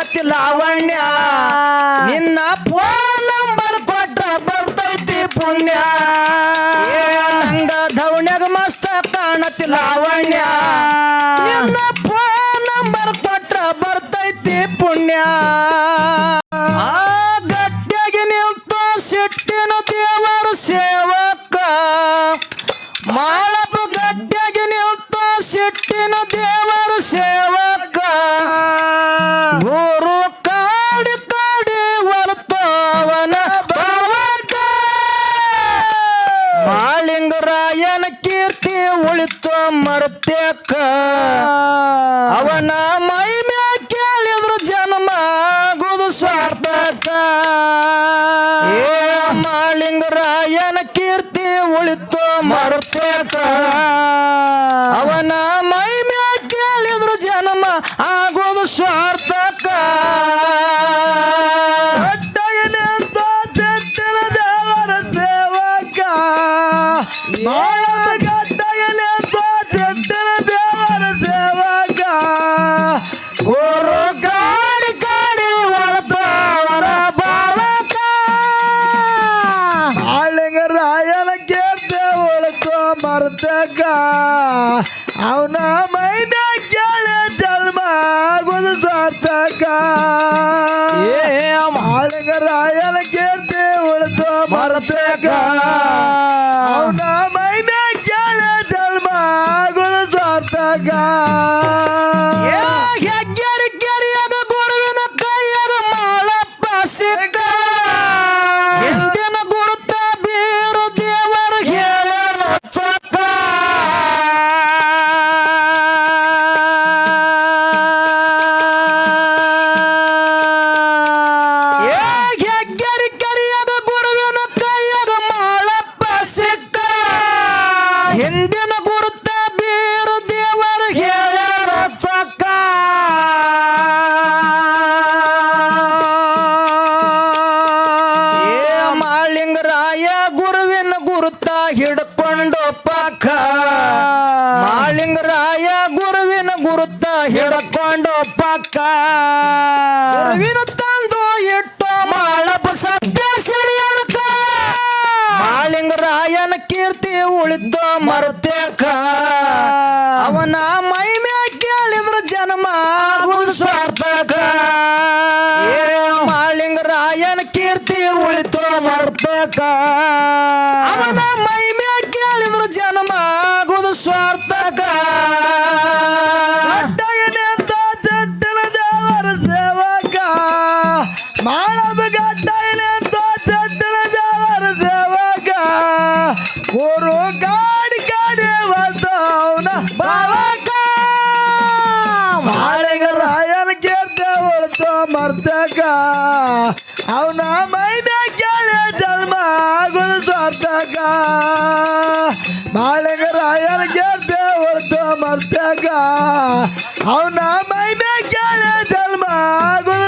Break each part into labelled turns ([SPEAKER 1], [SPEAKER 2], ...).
[SPEAKER 1] ಸುನ್ನತಿ ಲಾವಣ್ಯ ಉಳಿತು ಮರ್ತೇಕ ಅವನ ಮೈ
[SPEAKER 2] ಮ್ಯಾ 这个 ಮರ್ತ್ಯಾಗ ಮಾಳಗರಾಯರ್ ಗೆದ್ದೆ ಹೊರತು ಮರ್ತ್ಯಾಗ. ಅವನ ಮೈ ಮೇಲೆ ಜನ್ಮ
[SPEAKER 1] ಗುಣ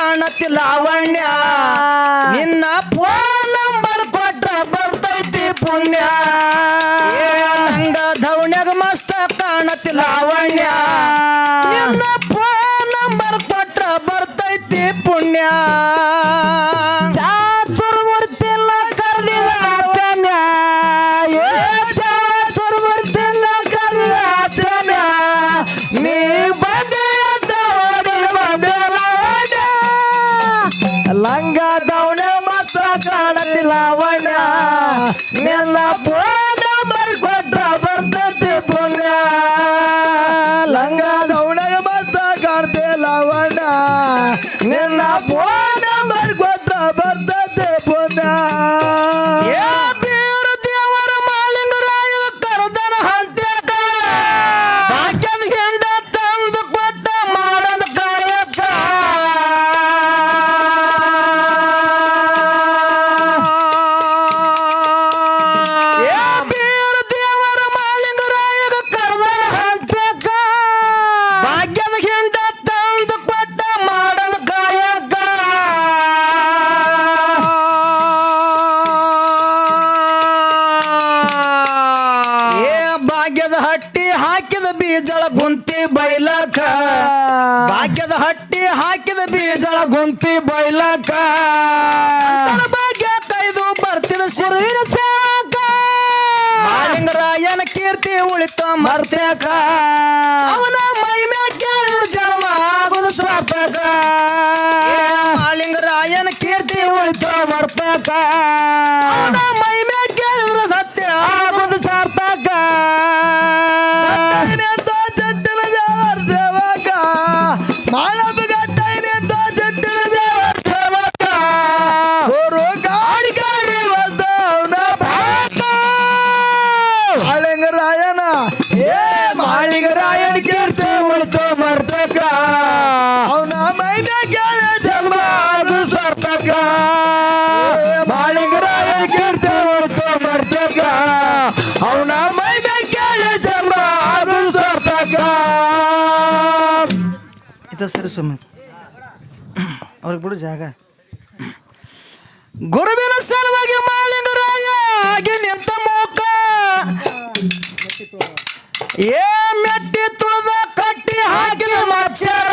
[SPEAKER 1] ಕಾಣತಿ ಲಾವಣ್ಯ. ನಿನ್ನ ಫೋನ್ ನಂಬರ್ ಕೊಟ್ರ ಬರ್ತೈತಿ ಪುಣ್ಯ.
[SPEAKER 3] ಬೀಜಳ ಗುಂತಿ ಬೈಲಾಕ. ಭಾಗ್ಯದ ಹಟ್ಟಿ ಹಾಕಿದ ಬೀಜಳ
[SPEAKER 2] ಗುಂತಿ ಬೈಲಾಕ.
[SPEAKER 3] ಭಾಗ್ಯ ಕೈದು ಬರ್ತಿದ
[SPEAKER 2] ಶರೀರ ಸಾಕ.
[SPEAKER 3] ಮಾಲಿಂಗರಾಯನ ಕೀರ್ತಿ ಉಳಿತ ಮರ್ತೇಕ ಅವನ ಮೈ ಮ್ಯಾಗ ಕೇಳಿದ್ರ ಜನ್ಮ ಆಗುದು ಸ್ವಾರ್ಥಕ. ಮಾಲಿಂಗರಾಯನ ಕೀರ್ತಿ ಉಳಿತ
[SPEAKER 2] ಮರ್ತೇಕ
[SPEAKER 3] ಸರಿ ಸುಮ್ಮನೆ ಅವ್ರಿಗೆ ಬಿಡು ಜಾಗ. ಗುರುವಿನ ಸಲುವಾಗಿ ಮಾಲಿಂಗರಾಗಿ ನಿಂತ ಮೂಕ ಏ ಮೆಟ್ಟಿ ತುಳಿದ ಕಟ್ಟಿ ಹಾಕಿ ಮಚ್ಚರ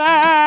[SPEAKER 3] Africa.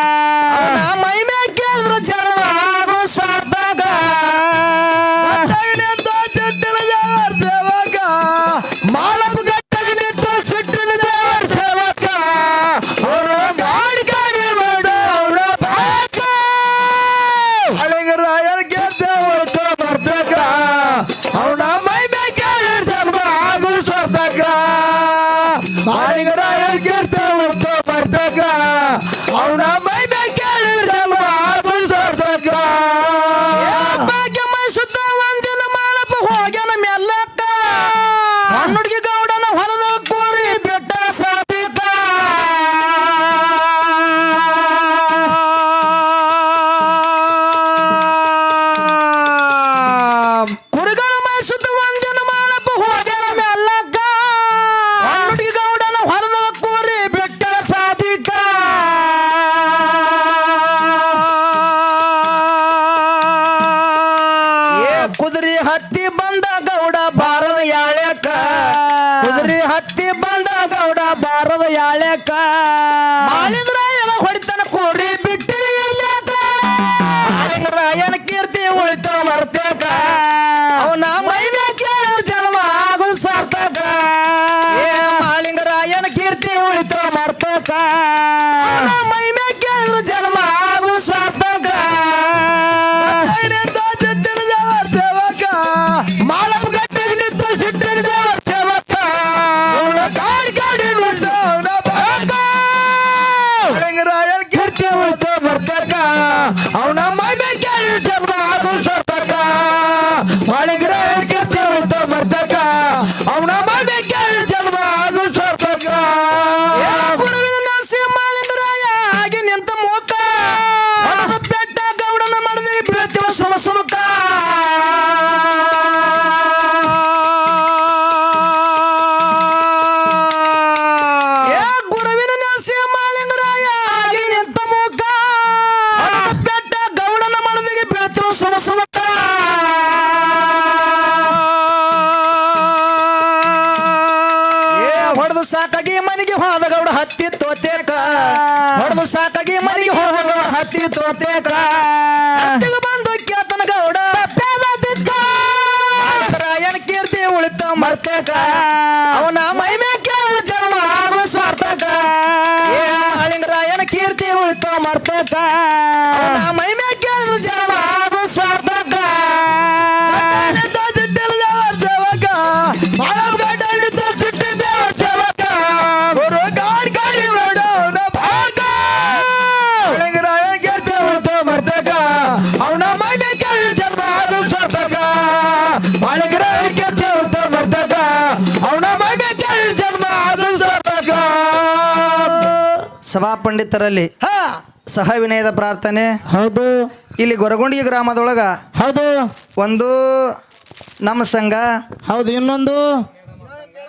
[SPEAKER 3] ಮಾತೇಕಲ ಬಂದು ಕೇತನ ಗೌಡ. ರಾಯನ ಕೀರ್ತಿ ಉಳಿತ ಮರ್ತೇಕ
[SPEAKER 1] ಸಭಾ ಪಂಡಿತರಲ್ಲಿ
[SPEAKER 4] ಹಾ.
[SPEAKER 1] ಸಹ ವಿನಯದ ಪ್ರಾರ್ಥನೆ.
[SPEAKER 4] ಹೌದು.
[SPEAKER 1] ಇಲ್ಲಿ ಗೊರಗುಂಡಿ ಗ್ರಾಮದೊಳಗ
[SPEAKER 4] ಹೌದು.
[SPEAKER 1] ಒಂದು ನಮ್ಮ ಸಂಘ
[SPEAKER 4] ಹೌದು ಇನ್ನೊಂದು.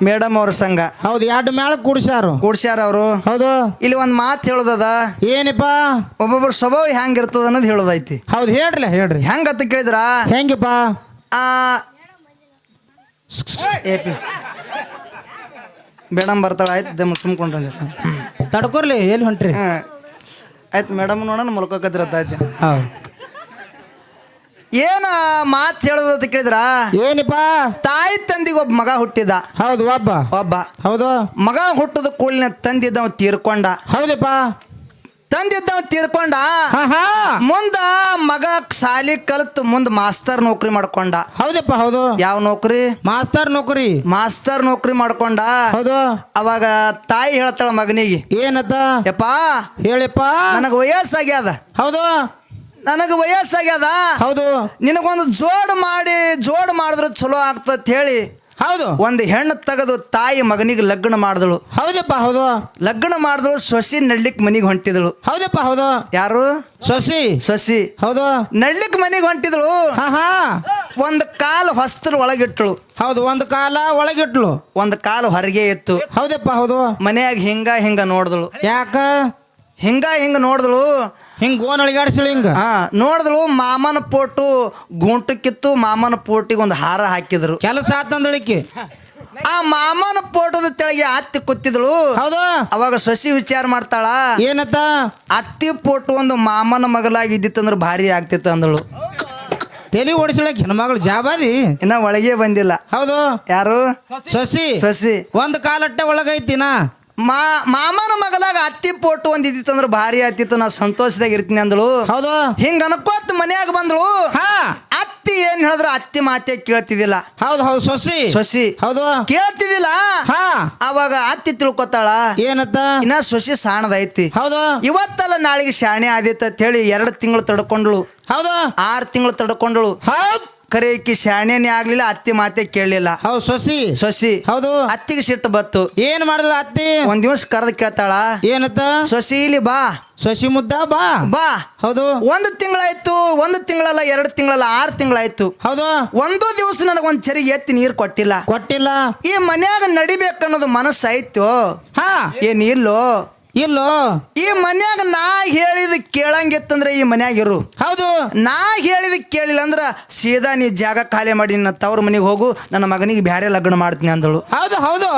[SPEAKER 1] ಮೇಡಮ್ ಅವ್ರ ಸಂಘ.
[SPEAKER 4] ಹೌದು ಎರಡು ಮೇಳ ಕೂಡ್ಸ್ಯಾರು.
[SPEAKER 1] ಕೂಡ್ಸ್ಯಾರ ಅವರು.
[SPEAKER 4] ಹೌದು.
[SPEAKER 1] ಇಲ್ಲಿ ಒಂದು ಮಾತು ಹೇಳೋದದ?
[SPEAKER 4] ಏನಪ್ಪ?
[SPEAKER 1] ಒಬ್ಬೊಬ್ಬರ ಸ್ವಭಾವ ಹೆಂಗಿರ್ತದ ಅನ್ನೋದು ಹೇಳೋದೈತಿ.
[SPEAKER 4] ಹೌದು ಹೇಳ್ರಿ ಹೇಳ್ರಿ.
[SPEAKER 1] ಅಂತ ಕೇಳಿದ್ರ?
[SPEAKER 4] ಹೆಂಗಪ್ಪ?
[SPEAKER 1] ಆ ಮೇಡಮ್ ಬರ್ತಾಳ ಆಯ್ತು ಸುಮ್ಕೊಂಡ್ರೆ
[SPEAKER 4] ತಡ್ಕೊರ್ಲಿ ಎಲ್ಲಿ ಹೊಂಟ್ರಿ?
[SPEAKER 1] ಆಯ್ತು ಮೇಡಮ್ ನೋಡೋಣ ಮಲ್ಕೋಕದ್ರತ್ತ ಆಯ್ತು.
[SPEAKER 4] ಹೌದು
[SPEAKER 1] ಏನ ಮಾತು ಹೇಳೋದಂತ ಕೇಳಿದ್ರ?
[SPEAKER 4] ಏನಿಪ್ಪ?
[SPEAKER 1] ತಾಯಿ ತಂದಿಗೆ ಒಬ್ಬ ಮಗ ಹುಟ್ಟಿದ.
[SPEAKER 4] ಹೌದು ಒಬ್ಬ.
[SPEAKER 1] ಒಬ್ಬ.
[SPEAKER 4] ಹೌದು.
[SPEAKER 1] ಮಗ ಹುಟ್ಟದ ಕೂಡಲಿನ ತಂದಿದ್ದವ ತೀರ್ಕೊಂಡ.
[SPEAKER 4] ಹೌದಪ್ಪ.
[SPEAKER 1] ತಂದಿದ್ದವ ತೀರ್ಕೊಂಡ.
[SPEAKER 4] ಆಹಾ.
[SPEAKER 1] ಮುಂದ ಮಗ ಸಾಲಿ ಕಲ್ತು ಮುಂದ್ ಮಾಸ್ತರ್ ನೌಕರಿ ಮಾಡ್ಕೊಂಡ.
[SPEAKER 4] ಹೌದಪ್ಪ ಹೌದು.
[SPEAKER 1] ಯಾವ ನೌಕರಿ?
[SPEAKER 4] ಮಾಸ್ತರ್ ನೌಕರಿ.
[SPEAKER 1] ಮಾಸ್ತರ್ ನೌಕರಿ ಮಾಡ್ಕೊಂಡ.
[SPEAKER 4] ಹೌದು.
[SPEAKER 1] ಅವಾಗ ತಾಯಿ ಹೇಳ್ತಾಳ ಮಗನಿಗೆ
[SPEAKER 4] ಏನತ್ತ?
[SPEAKER 1] ಯಪ್ಪ
[SPEAKER 4] ಹೇಳಿಪ್ಪ.
[SPEAKER 1] ನನಗೆ ವಯಸ್ಸಾಗ್ಯದ.
[SPEAKER 4] ಹೌದು.
[SPEAKER 1] ನನಗೆ ವಯಸ್ಸಾಗ್ಯದ.
[SPEAKER 4] ಹೌದು.
[SPEAKER 1] ನಿನಗೊಂದು ಜೋಡ್ ಮಾಡಿ ಜೋಡ್ ಮಾಡಿದ್ರೆ ಚಲೋ ಆಗ್ತತ್ ಹೇಳಿ.
[SPEAKER 4] ಹೌದು.
[SPEAKER 1] ಒಂದು ಹೆಣ್ಣು ತೆಗೆದು ತಾಯಿ ಮಗನಿಗೆ ಲಗ್ನ ಮಾಡಿದಳು.
[SPEAKER 4] ಹೌದಪ್ಪ ಹೌದು.
[SPEAKER 1] ಲಗ್ನ ಮಾಡಿದಳು ಸೊಸಿ ನಡ್ಲಿಕ್ ಮನಿಗೆ ಹೊಂಟಿದಳು.
[SPEAKER 4] ಹೌದಪ್ಪ ಹೌದು.
[SPEAKER 1] ಯಾರು?
[SPEAKER 4] ಸೊಸಿ.
[SPEAKER 1] ಸೊಸಿ.
[SPEAKER 4] ಹೌದು.
[SPEAKER 1] ನಡ್ಲಿಕ್ ಮನಿಗೆ ಹೊಂಟಿದಳು.
[SPEAKER 4] ಹಾ ಹಾ.
[SPEAKER 1] ಒಂದು ಕಾಲು ಹೊಸ್ತ್ರ ಒಳಗಿಟ್ಟಳು
[SPEAKER 4] ಹೌದು ಒಂದು ಕಾಲ ಒಳಗಿಟ್ಲು
[SPEAKER 1] ಒಂದು ಕಾಲು ಹೊರಗೆ ಇತ್ತು
[SPEAKER 4] ಹೌದಪ್ಪ ಹೌದು.
[SPEAKER 1] ಮನ್ಯಾಗ ಹಿಂಗ ಹಿಂಗ ನೋಡಿದಳು.
[SPEAKER 4] ಯಾಕ?
[SPEAKER 1] ಹಿಂಗ ಹಿಂಗ ನೋಡಿದಳು
[SPEAKER 4] ಹಿಂಗ ಗೋನ್ ಅಳಿಗಾಡಿಸಿಳು ಹಿಂಗ.
[SPEAKER 1] ಹಾ ನೋಡಿದಳು ಮಾಮನ ಪೋಟು ಗುಂಟಕ್ಕಿತ್ತು ಮಾಮನ ಪೋಟಿಗೆ ಒಂದು ಹಾರ ಹಾಕಿದ್ರು.
[SPEAKER 4] ಕೆಲಸ ಆತಂದಳಿಕೆ
[SPEAKER 1] ಆ ಮಾಮನ ಪೋಟದ ತೆಳಗೆ ಅತ್ತಿ ಕೂತಿದ್ಳು.
[SPEAKER 4] ಹೌದು.
[SPEAKER 1] ಅವಾಗ ಸಸಿ ವಿಚಾರ ಮಾಡ್ತಾಳ.
[SPEAKER 4] ಏನತ್ತ?
[SPEAKER 1] ಅತ್ತಿ ಪೋಟು ಒಂದು ಮಾಮನ ಮಗಲಾಗಿ ಇದ್ದಿತ್ತಂದ್ರೆ ಭಾರಿ ಆಗ್ತಿತ್ತು ಅಂದಳು.
[SPEAKER 4] ತಲೆ ಓಡಿಸಳಕ್ ಹೆಣ್ಮಗಳು ಜಾಬಾದಿ?
[SPEAKER 1] ಇನ್ನ ಒಳಗೆ ಬಂದಿಲ್ಲ.
[SPEAKER 4] ಹೌದು.
[SPEAKER 1] ಯಾರು?
[SPEAKER 4] ಸಸಿ.
[SPEAKER 1] ಸಸಿ.
[SPEAKER 4] ಒಂದು ಕಾಲಟ್ಟೆ ಒಳಗೈತಿನ?
[SPEAKER 1] ಮಾ ಮಾಮನ ಮಗಲಾಗ ಅತ್ತಿ ಪೋಟು ಒಂದ್ ಇದ್ದಿತ್ತಂದ್ರೆ ಭಾರಿ ಅತ್ತಿತ್ತು ನಾ ಸಂತೋಷದಾಗ ಇರ್ತೀನಿ ಅಂದಳು.
[SPEAKER 4] ಹೌದು.
[SPEAKER 1] ಹಿಂಗ ಅನ್ಕೋತ್ ಮನ್ಯಾಗ ಬಂದಳು.
[SPEAKER 4] ಹಾ.
[SPEAKER 1] ಅತ್ತಿ ಏನ್ ಹೇಳಿದ್ರು ಅತ್ತಿ ಮಾತೆ ಕೇಳ್ತಿದ್ದಿಲ್ಲ.
[SPEAKER 4] ಹೌದು ಹೌದು ಸೊಸಿ.
[SPEAKER 1] ಸೊಸಿ.
[SPEAKER 4] ಹೌದು.
[SPEAKER 1] ಕೇಳ್ತಿದ್ದಿಲ್ಲ.
[SPEAKER 4] ಹಾ.
[SPEAKER 1] ಅವಾಗ ಅತ್ತಿ ತಿಳ್ಕೊತಾಳ.
[SPEAKER 4] ಏನತ್ತ?
[SPEAKER 1] ಇನ್ನ ಸೊಸಿ ಸಾಣದೈತಿ.
[SPEAKER 4] ಹೌದು.
[SPEAKER 1] ಇವತ್ತಲ್ಲ ನಾಳೆಗೆ ಶಾಣೆ ಆದಿತ್ತ ಅಂತ ಹೇಳಿ ಎರಡು ತಿಂಗಳು ತಡ್ಕೊಂಡಳು.
[SPEAKER 4] ಹೌದು.
[SPEAKER 1] ಆರು ತಿಂಗಳು ತಡ್ಕೊಂಡಳು.
[SPEAKER 4] ಹೌದು.
[SPEAKER 1] ಕರೆ ಇಕ್ಕಿ ಶಾಣೆನೇ ಆಗ್ಲಿಲ್ಲ ಅತ್ತಿ ಮಾತೆ ಕೇಳಲಿಲ್ಲ.
[SPEAKER 4] ಹೌದು ಸೊಸಿ.
[SPEAKER 1] ಸೊಸಿ.
[SPEAKER 4] ಹೌದು.
[SPEAKER 1] ಅತ್ತಿಗೆ ಸಿಟ್ಟು ಬತ್ತು
[SPEAKER 4] ಏನ್ ಮಾಡಿದ ಅತ್ತಿ?
[SPEAKER 1] ಒಂದ್ ದಿವಸ ಕರೆದ್ ಕೇಳ್ತಾಳ.
[SPEAKER 4] ಏನತ್ತ?
[SPEAKER 1] ಸೊಸಿ ಇಲ್ಲಿ ಬಾ.
[SPEAKER 4] ಸೊಸಿ ಮುದ್ದ ಬಾ.
[SPEAKER 1] ಬಾ.
[SPEAKER 4] ಹೌದು.
[SPEAKER 1] ಒಂದು ತಿಂಗಳಾಯ್ತು ಒಂದು ತಿಂಗಳಲ್ಲ ಎರಡು ತಿಂಗಳಲ್ಲ ಆರು ತಿಂಗಳಾಯ್ತು.
[SPEAKER 4] ಹೌದು.
[SPEAKER 1] ಒಂದು ದಿವಸ ನನಗೆ ಒಂದ್ ಚರಿ ಎತ್ತಿ ನೀರು ಕೊಟ್ಟಿಲ್ಲ.
[SPEAKER 4] ಕೊಟ್ಟಿಲ್ಲ.
[SPEAKER 1] ಈ ಮನ್ಯಾಗ ನಡಿಬೇಕನ್ನೋದು ಮನಸ್ಸಾಯ್ತು.
[SPEAKER 4] ಹಾ.
[SPEAKER 1] ಏನ್ ಇಲ್ಲೋ? ಈ ಮನ್ಯಾಗ ನಾ ಹೇಳಿದ ಕೇಳಂಗಿತ್ತಂದ್ರೆ ಈ ಮನ್ಯಾಗ ಇರು.
[SPEAKER 4] ಹೌದು.
[SPEAKER 1] ನಾ ಹೇಳಿದ ಕೇಳಿಲ್ಲ ಅಂದ್ರ ಸೀದಾ ನೀ ಜಾಗ ಖಾಲಿ ಮಾಡಿ ನನ್ನ ತವ್ರ ಮನೆಗೆ ಹೋಗು ನನ್ನ ಮಗನಿಗೆ ಬ್ಯಾರೆ ಲಗ್ನ ಮಾಡ್ತೀನಿ ಅಂದಳು.
[SPEAKER 4] ಹೌದು ಹೌದು.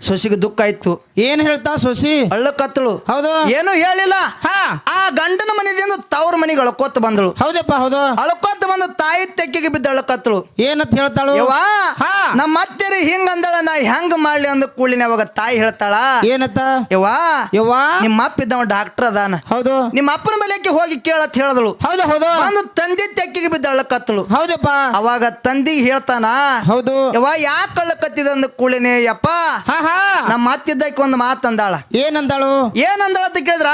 [SPEAKER 1] ಸೊಸಿಗೆ ದುಃಖ ಆಯ್ತು.
[SPEAKER 4] ಏನ್ ಹೇಳ್ತಾ ಸೊಸಿ?
[SPEAKER 1] ಅಳ್ಳಕತ್ತಳು
[SPEAKER 4] ಹೌದು.
[SPEAKER 1] ಏನು ಹೇಳಿಲ್ಲ.
[SPEAKER 4] ಹಾ.
[SPEAKER 1] ಆ ಗಂಡನ ಮನೆಯಿಂದ ತವ್ರ ಮನೆಗೆ ಅಳ್ಕೋತ ಬಂದಳು.
[SPEAKER 4] ಹೌದಪ್ಪ ಹೌದು.
[SPEAKER 1] ಅಳ್ಕೋತ ಬಂದ ತಾಯಿ ತೆಕ್ಕಿಗೆ ಬಿದ್ದ ಅಳ್ಕತ್ತಳು
[SPEAKER 4] ಏನಂತ ಹೇಳ್ತಾಳು?
[SPEAKER 1] ಯವ್ವಾ
[SPEAKER 4] ಹಾ.
[SPEAKER 1] ನಮ್ಮ ಅತ್ತೆರಿ ಹಿಂಗ ಅಂದಳ ನಾ ಹೆಂಗ್ ಮಾಡ್ಲಿ ಅಂದ ಕೂಳಿನ ಅವಾಗ ತಾಯಿ ಹೇಳ್ತಾಳ.
[SPEAKER 4] ಏನತ್ತ
[SPEAKER 1] ಯವ್ವಾ
[SPEAKER 4] ಯವ್ವ?
[SPEAKER 1] ನಿಮ್ಮ ಅಪ್ಪ ಇದ್ದವ ಡಾಕ್ಟರ್ ಅದಾನ.
[SPEAKER 4] ಹೌದು.
[SPEAKER 1] ನಿಮ್ಮ ಅಪ್ಪನ ಬಲೆಕ್ಕೆ ಹೋಗಿ ಕೇಳತ್ ಹೇಳಿದಳು.
[SPEAKER 4] ಹೌದು ಹೌದು.
[SPEAKER 1] ಬಂದು ತಂದೆ ತೆಕ್ಕಿಗೆ ಬಿದ್ದ ಅಳ್ಕತ್ತಳು
[SPEAKER 4] ಹೌದಪ್ಪ.
[SPEAKER 1] ಅವಾಗ ತಂದಿ ಹೇಳ್ತಾನ.
[SPEAKER 4] ಹೌದು.
[SPEAKER 1] ಯವ್ವ ಯಾಕೆ ಅಳ್ಳಕತ್ತಿದ ಅಂದ ಕೂಳಿನೇ ಯಪ್ಪ?
[SPEAKER 4] ಹಾ.
[SPEAKER 1] ನಮ್ಮ ಅತ್ತಿದ್ದಕ್ಕೆ ಒಂದು ಮಾತಂದಾಳ.
[SPEAKER 4] ಏನಂದಾಳು?
[SPEAKER 1] ಏನಂದಾಳ ಅಂತ ಕೇಳಿದ್ರ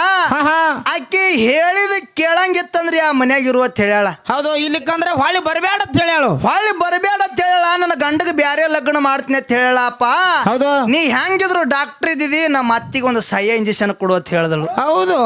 [SPEAKER 1] ಆಕಿ ಹೇಳಿದ ಕೇಳಂಗಿತ್ತಂದ್ರಿ ಆ ಮನ್ಯಾಗ ಇರುವ ಅಂತ ಹೇಳ್ಯಾಳ
[SPEAKER 4] ಹೌದು ಇಲ್ಲಿಕ್ಕಂದ್ರೆ ಹೊಳ್ಳಿ ಬರಬೇಡ ಅಂತ ಹೇಳ್ಯಾಳು
[SPEAKER 1] ಹೊಳ್ಳಿ ಬರಬೇಡ ಅಂತ ನನ್ನ ಗಂಡಗ ಬ್ಯಾರೆ ಲಗ್ನ ಮಾಡ್ತೀನಿ ಅಂತ ಹೇಳಪ್ಪ
[SPEAKER 4] ಹೌದು.
[SPEAKER 1] ನೀ ಹೆಂಗಿದ್ರು ಡಾಕ್ಟರ್ ಇದ್ದಿದಿ ನಮ್ಮ ಅತ್ತಿಗೆ ಒಂದು ಸಹ್ಯ ಇಂಜೆಕ್ಷನ್ ಕೊಡು ಅಂತ ಹೇಳಿದಳು.
[SPEAKER 4] ಹೌದು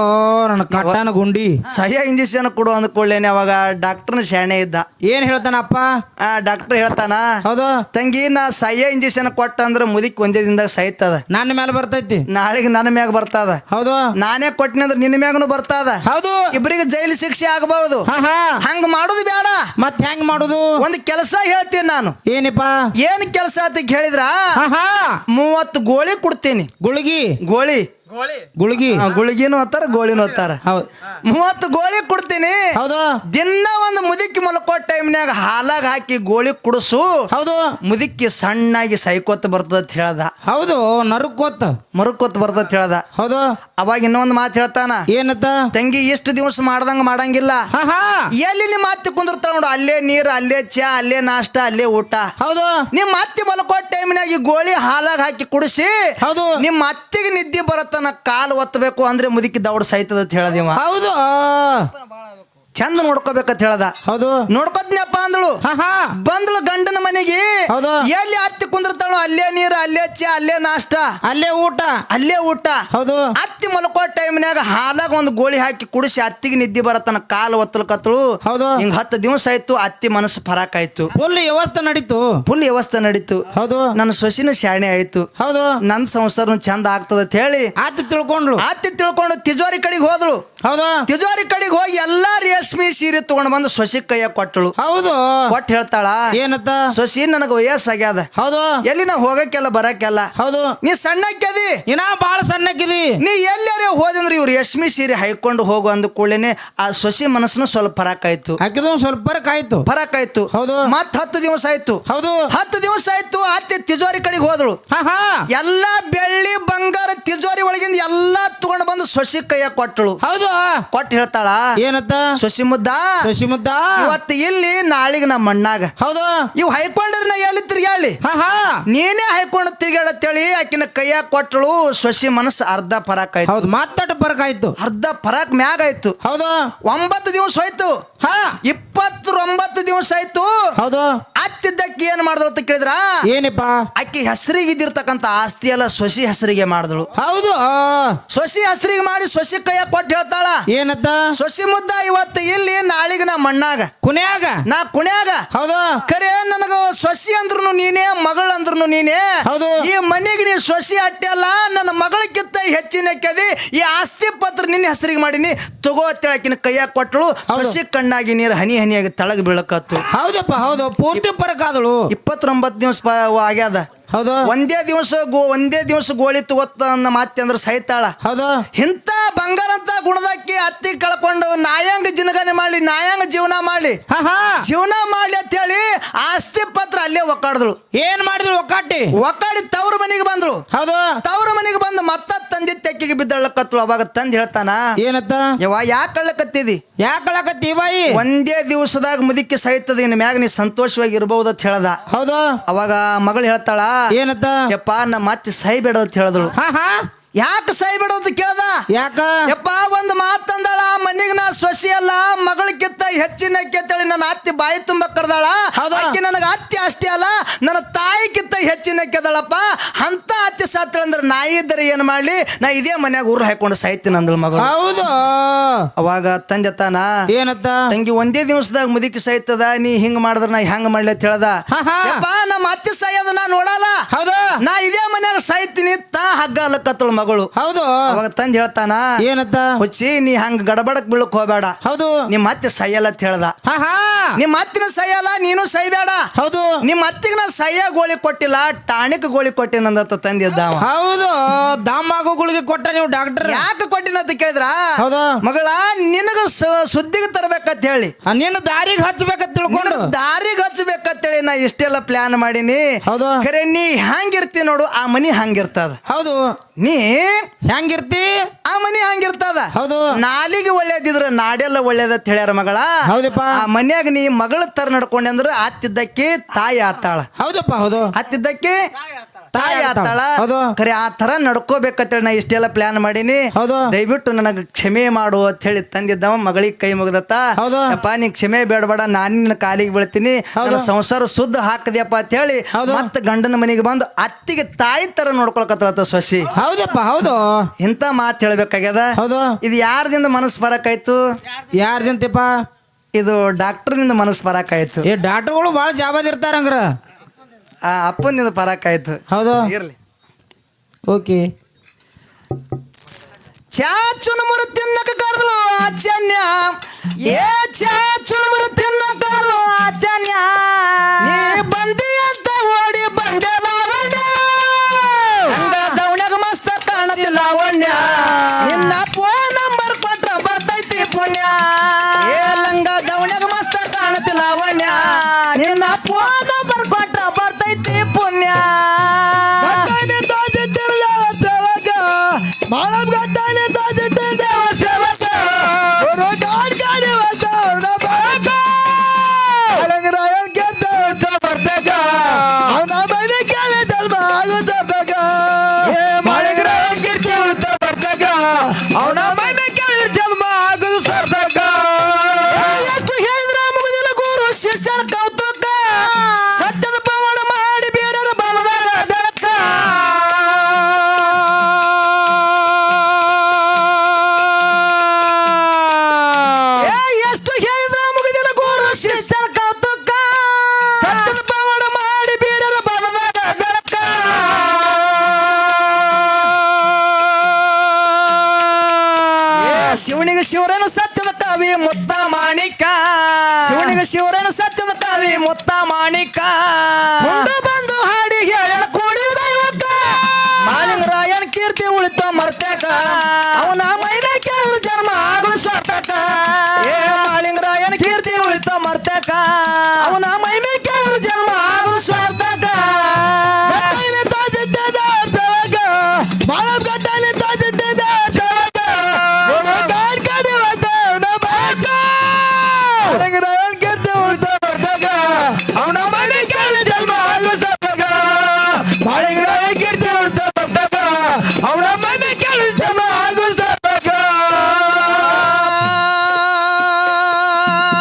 [SPEAKER 4] ನನ್ನ ಕಟ್ಟನ ಗುಂಡಿ.
[SPEAKER 1] ಸಹ್ಯ ಇಂಜೆಕ್ಷನ್ ಕೊಡು ಅಂದ್ಕೊಳ್ಳೇನೆ ಅವಾಗ ಡಾಕ್ಟರ್ನ ಶಾಣೆ ಇದ್ದ.
[SPEAKER 4] ಏನ್ ಹೇಳ್ತಾನಪ್ಪ?
[SPEAKER 1] ಆ ಡಾಕ್ಟರ್ ಹೇಳ್ತಾನ
[SPEAKER 4] ಹೌದು.
[SPEAKER 1] ತಂಗಿ ನಾ ಸಹ್ಯ ಇಂಜೆಕ್ಷನ್ ಕೊಟ್ಟ ಅಂದ್ರೆ ಮುದಿಕ್ ಒಂದೇ ದಿನದಾಗ ಸಾಯ್ತದ
[SPEAKER 4] ನನ್ನ ಮೇಲೆ ಬರ್ತೈತಿ.
[SPEAKER 1] ನಾಳೆಗೆ ನನ್ನ ಮ್ಯಾಗ ಬರ್ತದ.
[SPEAKER 4] ಹೌದು.
[SPEAKER 1] ನಾನೇ ಕೊಟ್ಟಿನಿ ಅಂದ್ರೆ ನಿನ್ನ ಮ್ಯಾಗನು ಬರ್ತದ.
[SPEAKER 4] ಹೌದು.
[SPEAKER 1] ಇಬ್ಬರಿಗೆ ಜೈಲು ಶಿಕ್ಷೆ ಆಗಬಹುದು
[SPEAKER 4] ಹಾ ಹಾ.
[SPEAKER 1] ಹಂಗ ಮಾಡುದು ಬೇಡ
[SPEAKER 4] ಮತ್ ಹೆಂಗ್ ಮಾಡುದು?
[SPEAKER 1] ಒಂದು ಕೆಲಸ ಹೇಳ್ತೀನಿ ನಾನು.
[SPEAKER 4] ಏನಪ್ಪ?
[SPEAKER 1] ಏನ್ ಕೆಲಸ ಅಂತ ಹೇಳಿದ್ರ
[SPEAKER 4] ಹಾ ಹಾ.
[SPEAKER 1] ಮೂವತ್ತು ಗೋಳಿ ಕೊಡ್ತೀನಿ.
[SPEAKER 4] ಗುಳಿಗಿ.
[SPEAKER 1] ಗೋಳಿ.
[SPEAKER 4] ಗುಳಿಗಿ.
[SPEAKER 1] ಗುಳಗಿನು ಹೊತ್ತಾರ ಗೋಳಿನೂ ಹತ್ತಾರ
[SPEAKER 4] ಹೌದು.
[SPEAKER 1] ಮೂವತ್ತು ಗೋಳಿ ಕೊಡ್ತೀನಿ.
[SPEAKER 4] ಹೌದು.
[SPEAKER 1] ದಿನ ಒಂದು ಮುದುಕಿ ಮಲ್ಕೋ ಟೈಮ್ನ್ಯಾಗ ಹಾಲಾಗ ಹಾಕಿ ಗೋಳಿ ಕುಡಿಸು.
[SPEAKER 4] ಹೌದು.
[SPEAKER 1] ಮುದುಕಿ ಸಣ್ಣಾಗಿ ಸೈಕೋತ್ ಬರ್ತದ ಅಂತ ಹೇಳ್ದ.
[SPEAKER 4] ಹೌದು ನರುಕೋತ್
[SPEAKER 1] ಮರುಕೋತ್ ಬರ್ತದ ಅಂತ ಹೇಳ್ದ.
[SPEAKER 4] ಹೌದು.
[SPEAKER 1] ಅವಾಗ ಇನ್ನೊಂದು ಮಾತು ಹೇಳ್ತಾನ.
[SPEAKER 4] ಏನತ್ತ
[SPEAKER 1] ತಂಗಿ ಇಷ್ಟು ದಿವಸ ಮಾಡ್ದಂಗ ಮಾಡಂಗಿಲ್ಲ.
[SPEAKER 4] ಹಾ ಹಾ.
[SPEAKER 1] ಎಲ್ಲಿ ನಿಮ್ಮ ಮಾತಿ ಕುಂದಿರ್ತಾಳ ನೋಡು ಅಲ್ಲೇ ನೀರು ಅಲ್ಲೇ ಚಾ ಅಲ್ಲೇ ನಾಷ್ಟ ಅಲ್ಲೇ ಊಟ.
[SPEAKER 4] ಹೌದು.
[SPEAKER 1] ನಿಮ್ಮ ಅತ್ತಿ ಮಲ್ಕೋ ಟೈಮ್ನಾಗ ಈ ಗೋಳಿ ಹಾಲಾಗ ಹಾಕಿ ಕುಡಿಸಿ.
[SPEAKER 4] ಹೌದು.
[SPEAKER 1] ನಿಮ್ಮ ಅತ್ತಿಗೆ ನಿದ್ದೆ ಬರತ್ತನ ಕಾಲು ಒತ್ತಬೇಕು ಅಂದ್ರೆ ಮುದುಕಿ ದೌಡ್ ಸಾಯ್ತದ ಅಂತ ಹೇಳದಿವ
[SPEAKER 4] ಹೌದು.
[SPEAKER 1] ಚಂದ ನೋಡ್ಕೋಬೇಕಂತ ಹೇಳದ.
[SPEAKER 4] ಹೌದು.
[SPEAKER 1] ನೋಡ್ಕೋತ್ನಪ್ಪ ಅಂದಳು. ಬಂದಳು ಗಂಡನ ಮನೆಗೆ.
[SPEAKER 4] ಹೌದು.
[SPEAKER 1] ಎಲ್ಲಿ ಕುಂದಿರ್ತಾಳೋ ಅಲ್ಲೇ ನೀರು ಅಲ್ಲೇ ಚಾ ಅಲ್ಲೇ ನಾಷ್ಟ.
[SPEAKER 4] ಅಲ್ಲೇ ಊಟ.
[SPEAKER 1] ಅಲ್ಲೇ ಊಟ.
[SPEAKER 4] ಹೌದು.
[SPEAKER 1] ಅತ್ತಿ ಮಲ್ಕೋ ಟೈಮ್ನ್ಯಾಗ ಹಾಲಾಗ ಒಂದು ಗೋಳಿ ಹಾಕಿ ಕುಡಿಸಿ ಅತ್ತಿಗೆ ನಿದ್ದೆ ಬರತನ ಕಾಲು ಒತ್ತಲ ಕತ್ತಳು.
[SPEAKER 4] ಹೌದು.
[SPEAKER 1] ಹಿಂಗ್ ಹತ್ತು ದಿವಸ ಆಯ್ತು ಅತ್ತಿ ಮನಸ್ಸು ಫರಾಕ್ ಆಯ್ತು.
[SPEAKER 4] ಫುಲ್ ವ್ಯವಸ್ಥೆ ನಡೀತು.
[SPEAKER 1] ಫುಲ್ ವ್ಯವಸ್ಥೆ ನಡೀತು.
[SPEAKER 4] ಹೌದು.
[SPEAKER 1] ನನ್ನ ಸೊಸಿನ ಶಾಣೆ ಆಯ್ತು.
[SPEAKER 4] ಹೌದು.
[SPEAKER 1] ನನ್ನ ಸಂಸಾರ ಚಂದ ಆಗ್ತದ ಅಂತ ಹೇಳಿ
[SPEAKER 4] ಅತ್ತಿ ತಿಳ್ಕೊಂಡ್ಳು.
[SPEAKER 1] ಅತ್ತಿ ತಿಳ್ಕೊಂಡು ತಿಜೋರಿ ಕಡೆಗೆ ಹೋದಳು.
[SPEAKER 4] ಹೌದು.
[SPEAKER 1] ತಿಜೋರಿ ಕಡೆಗೆ ಹೋಗಿ ಎಲ್ಲಾ ರೇಷ್ಮಿ ಸೀರೆ ತಗೊಂಡ್ ಬಂದು ಸೊಸಿ ಕೈಯ ಕೊಟ್ಟಳು.
[SPEAKER 4] ಹೌದು.
[SPEAKER 1] ಕೊಟ್ಟು ಹೇಳ್ತಾಳ
[SPEAKER 4] ಏನತ್ತ?
[SPEAKER 1] ಸೊಸಿ ನನಗ ವಯಸ್ಸಾಗ್ಯದ.
[SPEAKER 4] ಹೌದು.
[SPEAKER 1] ಎಲ್ಲಿ ನಾ ಹೋಗಕ್ಕೆಲ್ಲ ಬರಕ್ಕೆಲ್ಲ?
[SPEAKER 4] ಹೌದು.
[SPEAKER 1] ನೀ ಸಣ್ಣಕ್ಕೆದಿ.
[SPEAKER 4] ಇನ್ನ ಬಾಳ ಸಣ್ಣಕ್ಕಿದಿ.
[SPEAKER 1] ನೀ ಎಲ್ಲಾರೇ ಹೋದಂದ್ರೆ ಇವ್ರು ಯಶ್ಮಿ ಸೀರೆ ಹೈಕೊಂಡು ಹೋಗು ಅಂದ ಕೂಡಲೇನೆ ಆ ಸೊಸಿ ಮನಸ್ಸನ್ನ ಸ್ವಲ್ಪ ಫರಕ್ ಆಯ್ತು.
[SPEAKER 4] ಹಾಕಿದ ಸ್ವಲ್ಪ ಬರಕ್ ಆಯ್ತು.
[SPEAKER 1] ಫರಕ್ ಆಯ್ತು.
[SPEAKER 4] ಹೌದು.
[SPEAKER 1] ಮತ್ ಹತ್ತು ದಿವಸ ಆಯ್ತು.
[SPEAKER 4] ಹೌದು.
[SPEAKER 1] ಹತ್ತು ದಿವಸ ಆಯ್ತು ಅತ್ತೆ ತಿಜೋರಿ ಕಡೆಗೆ ಹೋದಳು.
[SPEAKER 4] ಹಾ ಹಾ.
[SPEAKER 1] ಎಲ್ಲಾ ಬೆಳ್ಳಿ ಬಂಗಾರ ತಿಜೋರಿ ಒಳಗಿಂದ ಎಲ್ಲಾ ತಗೊಂಡ್ ಬಂದು ಸೊಸಿ ಕೈಯ ಕೊಟ್ಟಳು
[SPEAKER 4] ಹೌದು.
[SPEAKER 1] ಕೊಟ್ಟು ಹೇಳ್ತಾಳ.
[SPEAKER 4] ಏನತ್ತ?
[SPEAKER 1] ಸೊಸಿ ಮುದ್ದ.
[SPEAKER 4] ಸೊಸಿ ಮುದ್ದ.
[SPEAKER 1] ಇವತ್ತು ಇಲ್ಲಿ ನಾಳಿಗೆ ನಮ್ಮ ಮಣ್ಣಾಗ
[SPEAKER 4] ಹೌದು.
[SPEAKER 1] ಇವ್ ಹೈಕೊಂಡ್ರೆ ನಾ ಎಲ್ಲಿ ತಿರ್ಗ್ಯಾಳಿ
[SPEAKER 4] ಹಾ ಹಾ.
[SPEAKER 1] ನೀನೇ ಹೈಕೊಂಡು ತಿರುಗಾಡತ್ತೇಳಿ ಆಕಿನ ಕೈಯಾಗ ಕೊಟ್ಟಳು ಸೊಸಿ ಮನಸ್ಸು ಅರ್ಧ ಪರಾಕ್ ಆಯ್ತು
[SPEAKER 4] ಹೌದು ಮಾತಾಟ ಪರಕ್ ಆಯ್ತು
[SPEAKER 1] ಅರ್ಧ ಪರಾಕ್ ಮ್ಯಾಗ ಆಯ್ತು
[SPEAKER 4] ಹೌದು.
[SPEAKER 1] ಒಂಬತ್ತು ದಿವಸ ಹೋಯ್ತು.
[SPEAKER 4] ಹಾ.
[SPEAKER 1] ಇಪ್ಪತ್ತೊಂಬತ್ತು ದಿವಸ ಆಯ್ತು.
[SPEAKER 4] ಹೌದು.
[SPEAKER 1] ಅತ್ತಿದ್ದಕ್ಕೆ ಏನ್ ಮಾಡಿದ್ರು ಅಂತ ಕೇಳಿದ್ರ?
[SPEAKER 4] ಏನಪ್ಪಾ?
[SPEAKER 1] ಅಕ್ಕಿ ಹೆಸರಿಗೆ ಇದ್ದಿರ್ತಕ್ಕಂತ ಆಸ್ತಿ ಎಲ್ಲ ಸೊಸಿ ಹೆಸರಿಗೆ ಮಾಡಿದಳು.
[SPEAKER 4] ಹೌದು ಆ,
[SPEAKER 1] ಸೊಸಿ ಹೆಸರಿಗೆ ಮಾಡಿ ಸೊಸಿ ಕೈಯ ಕೊಟ್ಟು ಹೇಳ್ತಾಳ.
[SPEAKER 4] ಏನತ್ತ?
[SPEAKER 1] ಸೊಸಿ ಮುದ್ದ ಇವತ್ತು ಇಲ್ಲಿ ನಾಳಿಗೆ ನಾ ಮಣ್ಣಾಗ.
[SPEAKER 4] ಕುನ್ಯಾಗ
[SPEAKER 1] ನಾ ಕುಣ್ಯಾಗ.
[SPEAKER 4] ಹೌದು.
[SPEAKER 1] ಖರೆ ನನಗ ಸೊಸಿ ಅಂದ್ರು ನೀನೇ ಮಗಳು ಅಂದ್ರು ನೀನೇ.
[SPEAKER 4] ಹೌದು.
[SPEAKER 1] ಈ ಮನೆಗೆ ನೀ ಸೊಸಿ ಅಟ್ಟೆ ಅಲ್ಲ ನನ್ನ ಮಗಳಕ್ಕಿಂತ ಹೆಚ್ಚಿನ ಕೆದಿ ಈ ಆಸ್ತಿ ಪತ್ರ ನಿನ್ನ ಹೆಸರಿಗೆ ಮಾಡೀನಿ. ತಗೋ ತಿಳಕಿನ ಕೈಯಾಗ ಕೊಟ್ಟಳು.
[SPEAKER 4] ಹೌದು.
[SPEAKER 1] ಸೊಸಿ ಕಣ್ಣಾಗಿ ನೀರು ಹನಿ ಹನಿಯಾಗಿ ತಳಗ ಬೀಳಕತ್ತು.
[SPEAKER 4] ಹೌದಪ್ಪ ಹೌದು. ಪೂರ್ತಿ ಬರಕಾದಳು.
[SPEAKER 1] ಇಪ್ಪತ್ತೊಂಬತ್ತು ದಿವಸ ಆಗ್ಯಾದ.
[SPEAKER 4] ಹೌದು.
[SPEAKER 1] ಒಂದೇ ದಿವಸ ಗೋ ಒಂದೇ ದಿವಸ ಗೋಳಿ ತಗೋತ ಅನ್ನ ಮಾತೆ ಅಂದ್ರೆ ಸಹಿತಾಳ
[SPEAKER 4] ಹೌದು.
[SPEAKER 1] ಇಂಥ ಬಂಗಾರ ಅಂತ ಗುಣದಕ್ಕೆ ಅತ್ತಿ ಕಳ್ಕೊಂಡು ನಾಯಾಂಗ ಜಿನಗನೆ ಮಾಡ್ಲಿ ನಾಯಂಗ ಜೀವನ ಮಾಡ್ಲಿ. ಜೀವನ ಮಾಡ್ಲಿ ಅಂತ ಹೇಳಿ ಆಸ್ತಿ ಪತ್ರ ಅಲ್ಲೇ ಒಕ್ಕಾಡಿದ್ಳು.
[SPEAKER 4] ಏನ್ ಮಾಡಿದ್ರು ಒಕ್ಕಾಟಿ?
[SPEAKER 1] ಒಕ್ಕಾಡಿ ತವ್ರ ಮನೆಗೆ ಬಂದ್ಳು.
[SPEAKER 4] ಹೌದು.
[SPEAKER 1] ತವ್ರ ಮನೆಗೆ ಬಿದ್ದಳ್ಳಕತ್ಳು ಅವಾಗ ತಂದ್ ಹೇಳ್ತಾನ?
[SPEAKER 4] ಏನತ್ತ?
[SPEAKER 1] ಯವ್ವ ಯಾಕೆ ಕಳ್ಳಕತ್ತಿದಿ
[SPEAKER 4] ಯಾಕಳಕತ್ತಿ ಬಾಯಿ?
[SPEAKER 1] ಒಂದೇ ದಿವಸದಾಗ ಮುದಿಕ್ಕೆ ಸಹಿತದ ನಿನ್ ಮ್ಯಾಗ ನೀ ಸಂತೋಷವಾಗಿ ಇರಬಹುದು ಅಂತ ಹೇಳ್ದ.
[SPEAKER 4] ಹೌದು.
[SPEAKER 1] ಅವಾಗ ಮಗಳು ಹೇಳ್ತಾಳ
[SPEAKER 4] ಏನತ್ತ?
[SPEAKER 1] ಯಪ್ಪ ನಮ್ಮ ಸಹಿ ಬೇಡ ಅಂತ ಹೇಳಿದಳು.
[SPEAKER 4] ಹಾ ಹಾ.
[SPEAKER 1] ಯಾಕೆ ಸೈ ಬಿಡೋದು ಅಂತ ಕೇಳ್ದ?
[SPEAKER 4] ಯಾಕ?
[SPEAKER 1] ಯಪ್ಪ ಒಂದು ಮಾತಂದಾಳ ಮನೆಗೆ ನಾ ಸೊಸಿ ಅಲ್ಲ ಕಿತ್ತ ಹೆಚ್ಚಿನ ಕೆತ್ತಳಿ ನನ್ನ ಅತ್ತಿ ಬಾಯಿ ತುಂಬ ಕರ್ದಾಳ? ಅಕ್ಕಿ ನನಗೆ ಅತ್ತಿ ಅಷ್ಟೇ ಅಲ್ಲ ನನ್ನ ತಾಯಿಗಿಂತ ಹೆಚ್ಚಿನ ಕೆದಳಪ್ಪ ಅಂತ ಅತ್ತಿ ಸಾತ್ರ ಅಂದ್ರೆ ನಾಯಿ ಇದ್ದರೆ ಏನು ಮಾಡ್ಲಿ? ನಾ ಇದೇ ಮನ್ಯಾಗ ಊರು ಹಾಕೊಂಡು ಸಾಯ್ತೀನಿ ಅಂದಳು ಮಗಳು.
[SPEAKER 4] ಹೌದು.
[SPEAKER 1] ಅವಾಗ ತಂದೆ ತಾನ
[SPEAKER 4] ಏನತ್ತ?
[SPEAKER 1] ತಂಗಿ ಒಂದೇ ದಿವಸದಾಗ ಮುದುಕಿ ಸಾಯ್ತದ ನೀ ಹಿಂಗ್ ಮಾಡಿದ್ರ ನಾ ಹೆಂಗ್ ಮಾಡ್ಲಿ ಅಂತ ಹೇಳ್ದ. ಯಪ್ಪ ನಮ್ಮ ಅತ್ತಿ ಸಾಯೋದು ನಾ ನೋಡಲ್ಲ
[SPEAKER 4] ಹೌದು
[SPEAKER 1] ನಾ ಇದೇ ಮನ್ಯಾಗ ಸಾಯ್ತೀನಿ ಹಗ್ಗ ಮಗಳು.
[SPEAKER 4] ಹೌದು.
[SPEAKER 1] ಅವಾಗ ತಂದ್ ಹೇಳ್ತಾನ
[SPEAKER 4] ಏನತ್ತ?
[SPEAKER 1] ಹುಚ್ಚಿ ನೀ ಹಂಗ ಗಡಬಡಕ್ ಬೀಳಕ್ ಹೋಗ್ಬೇಡ.
[SPEAKER 4] ಹೌದು.
[SPEAKER 1] ನಿಮ್ಮ ಅತ್ತೆ ಸೈಯಲ್ಲ ಅಂತ ಹೇಳ್ದ. ನಿಮ್ಮ ಅತ್ತಿನ ಸೈಯಲ್ಲ ನೀನು ಸೈಬೇಡ.
[SPEAKER 4] ಹೌದು.
[SPEAKER 1] ನಿಮ್ಮ ಅತ್ತಿಗೆ ನಾ ಸೈಯ ಗೋಳಿ ಕೊಟ್ಟಿಲ್ಲ ಟಾಣಿಕ್ ಗೋಳಿ ಕೊಟ್ಟಿನಂದತ್ತ ತಂದಿದ್ದ ಅವ.
[SPEAKER 4] ಹೌದು. ದಾಮಾಗುಗಳಿಗೆ ಕೊಟ್ಟ ನೀವು ಡಾಕ್ಟರ್
[SPEAKER 1] ಯಾಕೆ ಕೊಟ್ಟಿನ ಅಂತ ಕೇಳಿದ್ರ?
[SPEAKER 4] ಹೌದು.
[SPEAKER 1] ಮಗಳ ನಿನಗ ಸ- ಸುದ್ದಿಗೆ ತರ್ಬೇಕಂತ ಹೇಳಿ.
[SPEAKER 4] ನೀನು ದಾರಿಗೆ ಹಚ್ಬೇಕಂತ ತಿಳ್ಕೊಂಡು?
[SPEAKER 1] ನಿನಗ್ ದಾರಿಗೆ ಹಚ್ಚಬೇಕಂತೇಳಿ ನಾ ಇಷ್ಟೆಲ್ಲ ಪ್ಲಾನ್ ಮಾಡೀನಿ.
[SPEAKER 4] ಹೌದು.
[SPEAKER 1] ಕರೆ ನೀ ಹಂಗಿರ್ತಿ ನೋಡು ಆ ಮನಿ ಹಂಗಿರ್ತದ
[SPEAKER 4] ಹೌದು.
[SPEAKER 1] ನೀ
[SPEAKER 4] ಹೆಂಗಿರ್ತಿ?
[SPEAKER 1] ಆ ಮನಿ ಹಂಗಿರ್ತದ.
[SPEAKER 4] ಹೌದು.
[SPEAKER 1] ನಾಲಿಗೆ ಒಳ್ಳೇದಿದ್ರ ನಾಡೆಲ್ಲ ಒಳ್ಳೇದ ಹೇಳ್ಯಾರ ಮಗಳ.
[SPEAKER 4] ಹೌದಪ್ಪ.
[SPEAKER 1] ಆ ಮನ್ಯಾಗ ನೀ ಮಗಳ ತರ ನಡ್ಕೊಂಡೆ ಅಂದ್ರ ಅತ್ತಿದ್ದಕ್ಕೆ ತಾಯಿ ಆತಾಳ.
[SPEAKER 4] ಹೌದಪ್ಪ ಹೌದು.
[SPEAKER 1] ಆತಿದ್ದಕ್ಕೆ ತಾಯಿ
[SPEAKER 4] ಆತಾಳ.
[SPEAKER 1] ಖರೆ ಆ ತರ ನಡ್ಕೋಬೇಕಂತೇಳಿ ನಾ ಇಷ್ಟೆಲ್ಲ ಪ್ಲಾನ್ ಮಾಡೀನಿ.
[SPEAKER 4] ಹೌದು.
[SPEAKER 1] ದಯವಿಟ್ಟು ನನಗೆ ಕ್ಷಮೆ ಮಾಡು ಅಂತ ಹೇಳಿ ತಂದಿದ್ದವ ಮಗಳಿಗೆ ಕೈ ಮುಗ್ದತ್ತ.
[SPEAKER 4] ಹೌದು.
[SPEAKER 1] ಯಪ್ಪ ನೀ ಕ್ಷಮೆ ಬೇಡಬೇಡ ನಾನು ನಿನ್ನ ಕಾಲಿಗೆ ಬೀಳ್ತೀನಿ. ನನ್ನ ಸಂಸಾರ ಸುದ್ದ ಹಾಕದ್ಯಪ್ಪ ಅಂತ ಹೇಳಿ. ಮತ್ತೆ ಗಂಡನ ಮನೆಗೆ ಬಂದು ಅತ್ತಿಗೆ ತಾಯಿ ತರ ನೋಡ್ಕೊಳಕತ್ತ ಸೊಸಿ.
[SPEAKER 4] ಹೌದಪ್ಪ ಹೌದು.
[SPEAKER 1] ಇಂತ ಮಾತು ಹೇಳ್ಬೇಕಾಗ್ಯದ?
[SPEAKER 4] ಹೌದು.
[SPEAKER 1] ಇದು ಯಾರ್ದಿಂದ ಮನಸ್ಸು ಬರಕಾಯ್ತು?
[SPEAKER 4] ಯಾರ್ದಿಂತಪ್ಪ?
[SPEAKER 1] ಇದು ಡಾಕ್ಟರ್ನಿಂದ ಮನಸ್ಸು ಬರಕಾಯ್ತು.
[SPEAKER 4] ಈ ಡಾಕ್ಟರ್ಗಳು ಭಾಳ ಜಾಬಾದ ಇರ್ತಾರಂಗ್ರ.
[SPEAKER 1] ಆ ಅಪ್ಪನಿಂದ ಪರಾಕಾಯ್ತು.
[SPEAKER 4] ಹೌದು?
[SPEAKER 1] ಇರ್ಲಿ.
[SPEAKER 4] ಓಕೆ.
[SPEAKER 1] ಚಾಚುನ ಮರು ತಿನ್ನಕ ಕರೆದಳು ಆಚನ್ಯ. ಏ ಚಾ
[SPEAKER 3] ಮುತ್ತ
[SPEAKER 1] ಮಾಣಿಕ.